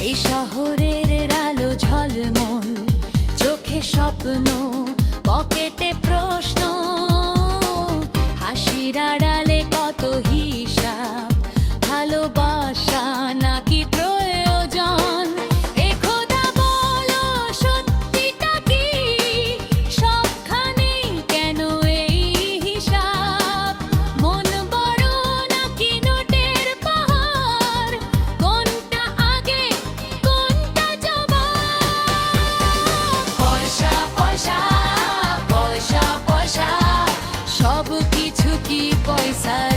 এই শহরের আলো ঝলমল চোখে স্বপ্ন পকেটে inside.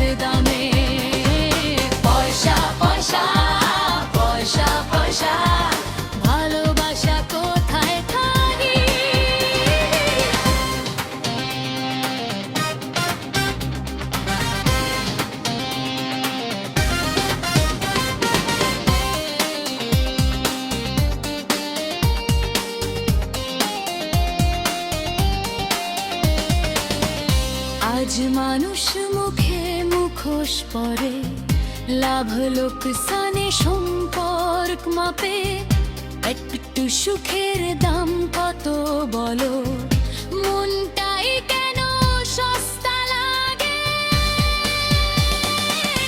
আজ মানুষ মুখে মুখোশ পরে, লাভ লোকসানে সম্পর্ক মাপে। একটু সুখের দাম কত বলো? মনটাই কেন সস্তা লাগে?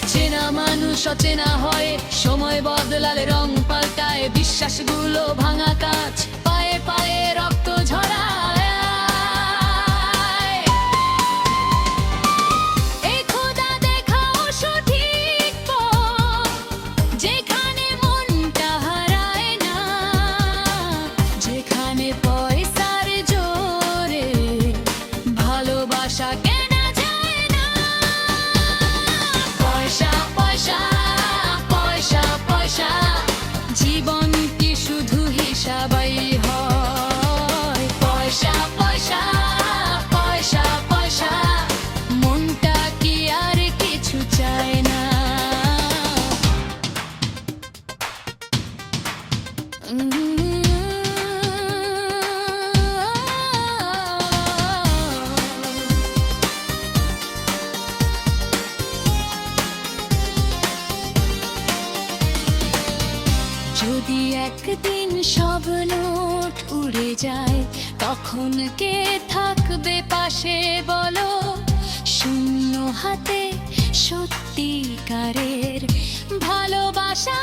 চেনা মানুষ অচেনা হয়, সময় বদলালে রং পাল্টায়, বিশ্বাসগুলো ভাঙা কাজ। যদি একদিন সব নোট উড়ে যায়, তখন কে থাকবে পাশে বলো? শূন্য হাতে সত্যিকারের ভালোবাসা